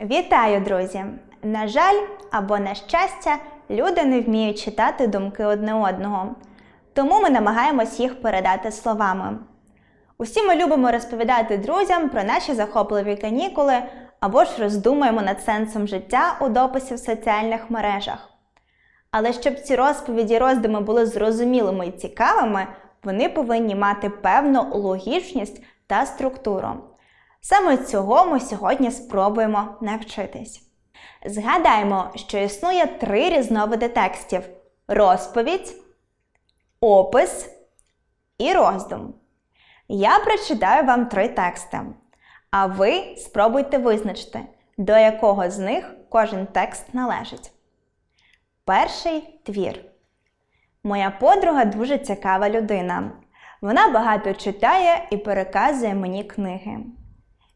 Вітаю, друзі! На жаль, або на щастя, люди не вміють читати думки одне одного. Тому ми намагаємось їх передати словами. Усі ми любимо розповідати друзям про наші захопливі канікули або ж роздумуємо над сенсом життя у дописі в соціальних мережах. Але щоб ці розповіді і роздуми були зрозумілими і цікавими, вони повинні мати певну логічність та структуру. Саме цього ми сьогодні спробуємо навчитись. Згадаємо, що існує три різновиди текстів: розповідь, опис і роздум. Я прочитаю вам три тексти, а ви спробуйте визначити, до якого з них кожен текст належить. Перший твір. Моя подруга дуже цікава людина. Вона багато читає і переказує мені книги.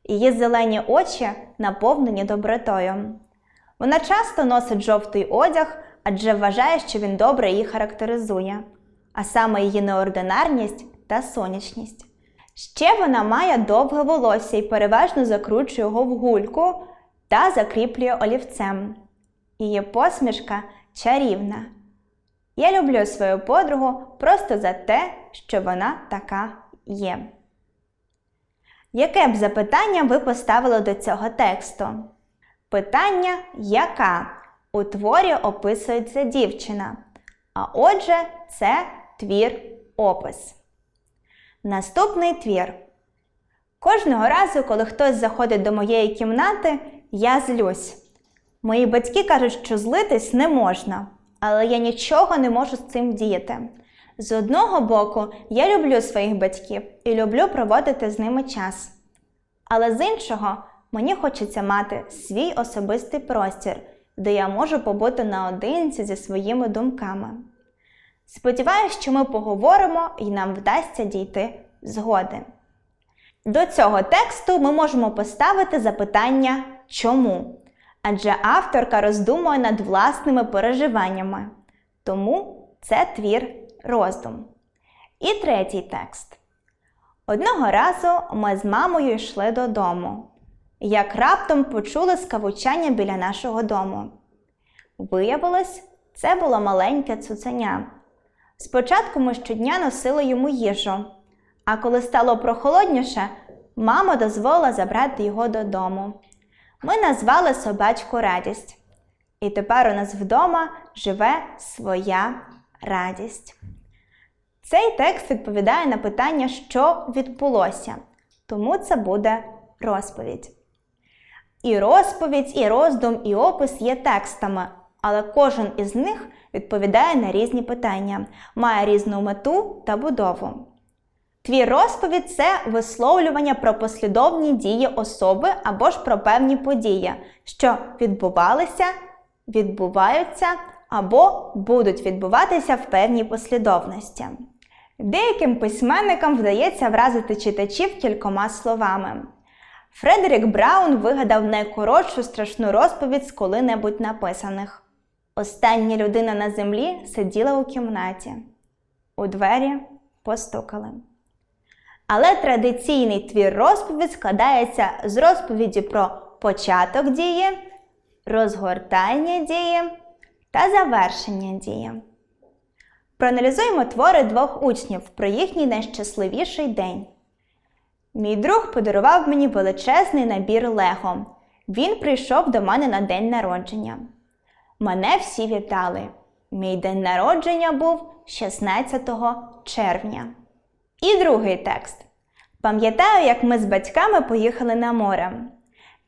Її зелені очі наповнені добротою. Вона часто носить жовтий одяг, адже вважає, що він добре її характеризує, а саме її неординарність та сонячність. Ще вона має довге волосся і переважно закручує його в гульку та закріплює олівцем. Її посмішка чарівна. Я люблю свою подругу просто за те, що вона така є. Яке б запитання ви поставили до цього тексту? Питання яка? У творі описується дівчина. А отже, це твір опис. Наступний твір. Кожного разу, коли хтось заходить до моєї кімнати, я злюсь. Мої батьки кажуть, що злитись не можна, але я нічого не можу з цим вдіяти. З одного боку, я люблю своїх батьків і люблю проводити з ними час. Але з іншого, мені хочеться мати свій особистий простір, де я можу побути наодинці зі своїми думками. Сподіваюсь, що ми поговоримо і нам вдасться дійти згоди. До цього тексту ми можемо поставити запитання чому? Адже авторка роздумує над власними переживаннями. Тому це твір роздум. І третій текст. Одного разу ми з мамою йшли додому, як раптом почули скавучання біля нашого дому. Виявилось, це було маленьке цуценя. Спочатку ми щодня носили йому їжу, а коли стало прохолодніше, мама дозволила забрати його додому. Ми назвали собачку радість. І тепер у нас вдома живе своя радість. Цей текст відповідає на питання, що відбулося, тому це буде розповідь. І розповідь, і роздум, і опис є текстами, але кожен із них відповідає на різні питання, має різну мету та будову. Твір розповідь це висловлювання про послідовні дії особи або ж про певні події, що відбувалися, відбуваються або будуть відбуватися в певній послідовності. Деяким письменникам вдається вразити читачів кількома словами. Фредерік Браун вигадав найкоротшу страшну розповідь з коли-небудь написаних. Остання людина на землі сиділа у кімнаті. У двері постукали. Але традиційний твір розповідь складається з розповіді про початок дії, розгортання дії та завершення дії. Проаналізуємо твори двох учнів про їхній найщасливіший день. Мій друг подарував мені величезний набір Лего. Він прийшов до мене на день народження. Мене всі вітали. Мій день народження був 16 червня. І другий текст. Пам'ятаю, як ми з батьками поїхали на море.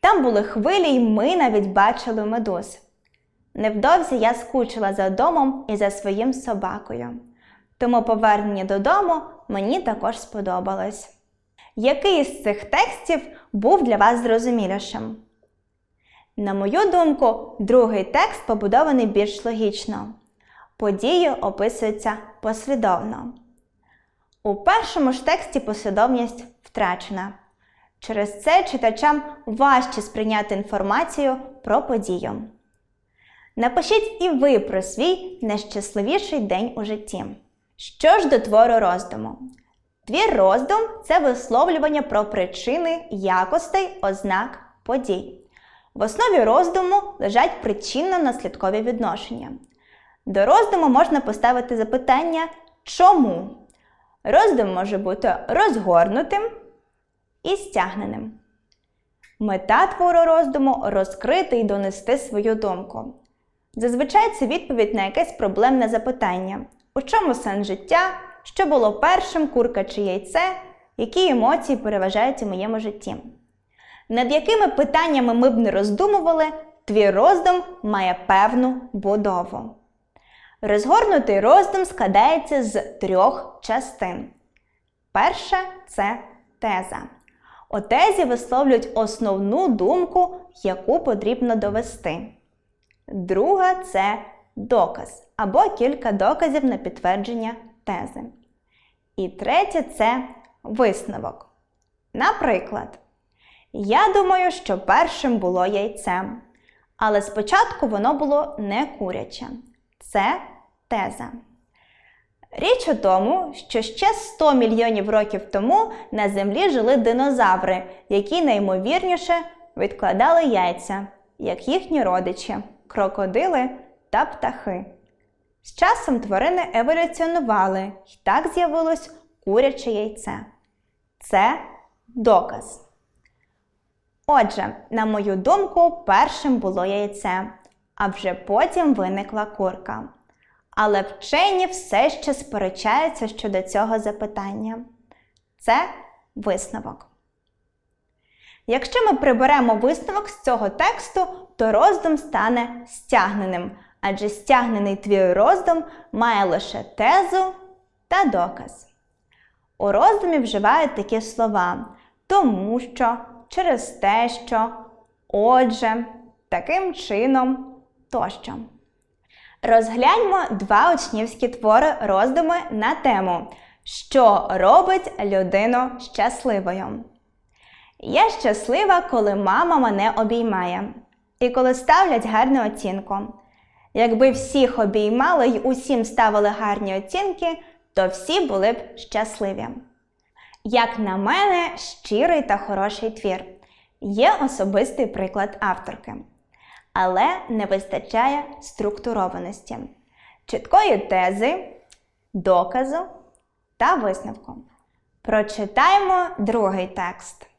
Там були хвилі, і ми навіть бачили медуз. Невдовзі я скучила за домом і за своїм собакою. Тому повернення додому мені також сподобалось. Який із цих текстів був для вас зрозумілішим? На мою думку, другий текст побудований більш логічно. Події описуються послідовно. У першому ж тексті послідовність втрачена. Через це читачам важче сприйняти інформацію про подію. Напишіть і ви про свій найщасливіший день у житті. Що ж до твору роздуму? Твір роздум це висловлювання про причини, якостей, ознак подій. В основі роздуму лежать причинно-наслідкові відношення. До роздуму можна поставити запитання чому? Роздум може бути розгорнутим і стягненим. Мета твору роздуму розкрити і донести свою думку. Зазвичай це відповідь на якесь проблемне запитання: у чому сенс життя, що було першим, курка чи яйце, які емоції переважають у моєму житті. Над якими питаннями ми б не роздумували, твій роздум має певну будову. Розгорнутий роздум складається з трьох частин. Перша це теза. У тезі висловлюють основну думку, яку потрібно довести. Друга це доказ або кілька доказів на підтвердження тези. І третє це висновок. Наприклад, я думаю, що першим було яйце, але спочатку воно було не куряче. Це теза. Річ у тому, що ще 100 мільйонів років тому на Землі жили динозаври, які наймовірніше відкладали яйця, як їхні родичі, крокодили та птахи. З часом тварини еволюціонували і так з'явилось куряче яйце. Це доказ. Отже, на мою думку, першим було яйце, а вже потім виникла курка. Але вчені все ще сперечаються щодо цього запитання. Це висновок. Якщо ми приберемо висновок з цього тексту, то роздум стане стягненим, адже стягнений твій роздум має лише тезу та доказ. У роздумі вживають такі слова тому що, через те, що, отже, таким чином тощо. Розгляньмо два учнівські твори роздуми на тему, що робить людину щасливою. Я щаслива, коли мама мене обіймає і коли ставлять гарну оцінку. Якби всіх обіймали й усім ставили гарні оцінки, то всі були б щасливі. Як на мене, щирий та хороший твір. Є особистий приклад авторки. Але не вистачає структурованості, чіткої тези, доказу та висновку. Прочитаємо другий текст.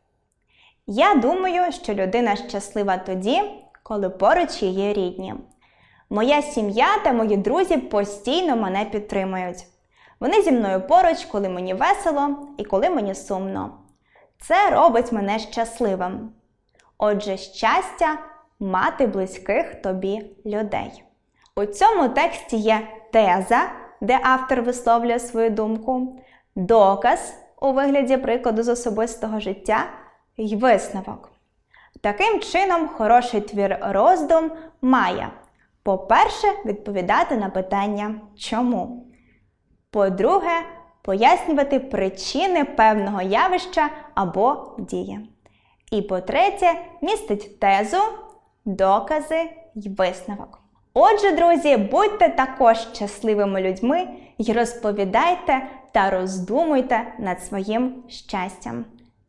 Я думаю, що людина щаслива тоді, коли поруч її рідні. Моя сім'я та мої друзі постійно мене підтримують. Вони зі мною поруч, коли мені весело і коли мені сумно. Це робить мене щасливим. Отже, щастя мати близьких тобі людей. У цьому тексті є теза, де автор висловлює свою думку, доказ у вигляді прикладу з особистого життя і висновок. Таким чином, хороший твір роздум має, по-перше, відповідати на питання чому. По-друге, пояснювати причини певного явища або дії. І по-третє, містить тезу, докази й висновок. Отже, друзі, будьте також щасливими людьми і розповідайте та роздумуйте над своїм щастям.